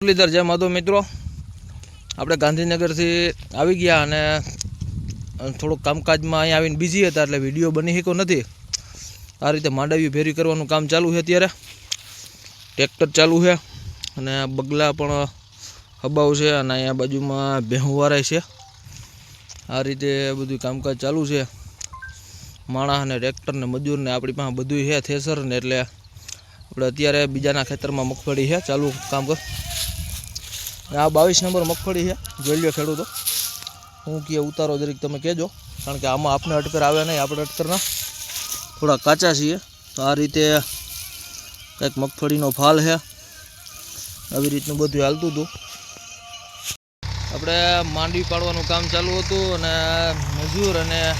મુરલીધર જેમ હતો મિત્રો આપણે ગાંધીનગરથી આવી ગયા અને થોડુંક કામકાજમાં અહીંયા આવીને બીજી હતા એટલે વીડિયો બની શક્યો નથી. આ રીતે માંડવી ભેરી કરવાનું કામ ચાલુ છે અત્યારે. ટ્રેક્ટર ચાલુ છે અને બગલા પણ હબાવ છે અને અહીંયા બાજુમાં ભેહું વારાય છે. આ રીતે બધું કામકાજ ચાલુ છે. માણસ અને ટ્રેક્ટર ને મજૂરને આપણી પાસે બધું છે, થેસર ને એટલે આપણે અત્યારે બીજાના ખેતરમાં મગફળી છે. ચાલુ કામ કર. આ બાવીસ નંબર મગફળી છે. જોઈ ખેડૂતો. હું કહે ઉતારો દરેક તમે કહેજો. કારણ કે આમાં આપણે અટકર આવે નહીં, આપણે અટકરના થોડા કાચા છીએ. તો આ રીતે કંઈક મગફળીનો ફાલ છે. આવી રીતનું બધું હાલતું હતું. આપણે માંડવી પાડવાનું કામ ચાલુ હતું અને મજૂર અને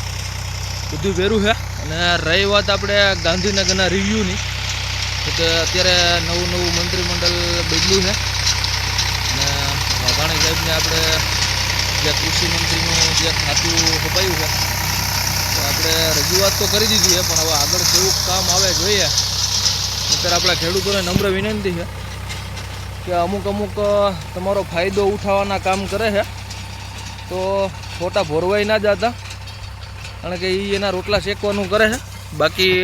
બધું વેરું છે. અને રહી વાત આપણે ગાંધીનગરના રિવ્યૂની. તો કે અત્યારે નવું નવું મંત્રીમંડળ બદલ્યું છે. વાઘાણી સાહેબને આપણે જે કૃષિ મંત્રીનું જે ખાતું અપાયું છે, તો આપણે રજૂઆત તો કરી દીધી છે, પણ હવે આગળ કેવું કામ આવે જોઈએ. અત્યારે આપણા ખેડૂતોને નમ્ર વિનંતી છે કે અમુક અમુક તમારો ફાયદો ઉઠાવવાના કામ કરે છે. તો ખોટા ભોરવાઈ ના જતા, કારણ કે એ એના રોટલા શેકવાનું કરે છે. બાકી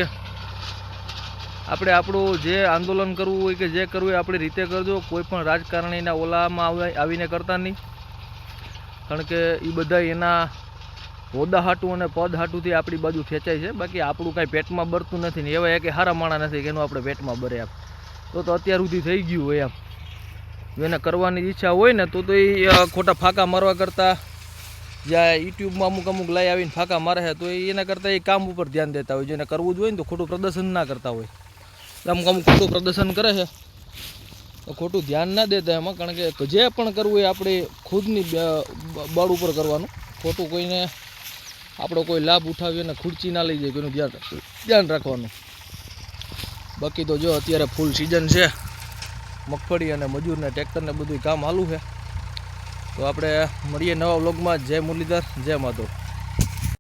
આપણે આપણું જે આંદોલન કરવું હોય કે જે કરવું હોય, આપણી રીતે કરજો. કોઈ પણ રાજકારણીના ઓલામાં આવે- આવીને કરતા નહીં. કારણ કે એ બધા એના હોદ્દા હાટું અને પદ હાટુંથી આપણી બાજુ ખેંચાય છે. બાકી આપણું કાંઈ પેટમાં બરતું નથી ને એવા કે હારા માણા નથી કે એનું આપણે પેટમાં બરે આપ તો તો અત્યાર સુધી થઈ ગયું હોય જો એને કરવાની ઈચ્છા હોય ને, તો તો એ ખોટા ફાંકા મારવા કરતાં જ્યાં યુટ્યુબમાં અમુક અમુક લઈ આવીને ફાંકા મારે છે, તો એના કરતાં એ કામ ઉપર ધ્યાન દેતા હોય. જેને કરવું જ હોય ને, તો ખોટું પ્રદર્શન ના કરતા હોય. અમુક અમુક ખોટું પ્રદર્શન કરે છે. ખોટું ધ્યાન ના દેતા એમાં, કારણ કે જે પણ કરવું એ આપણે ખુદની બળ ઉપર કરવાનું. ખોટું કોઈને આપણો કોઈ લાભ ઉઠાવી અને ખુરચી ના લઈ જાય, કોઈનું ધ્યાન ધ્યાન રાખવાનું. બાકી તો જો અત્યારે ફૂલ સિઝન છે. મગફળી અને મજૂરને ટ્રેક્ટરને બધું કામ હાલું છે. તો આપણે મળીએ નવા વ્લોગમાં જય મુરલીધર, જય માધવ.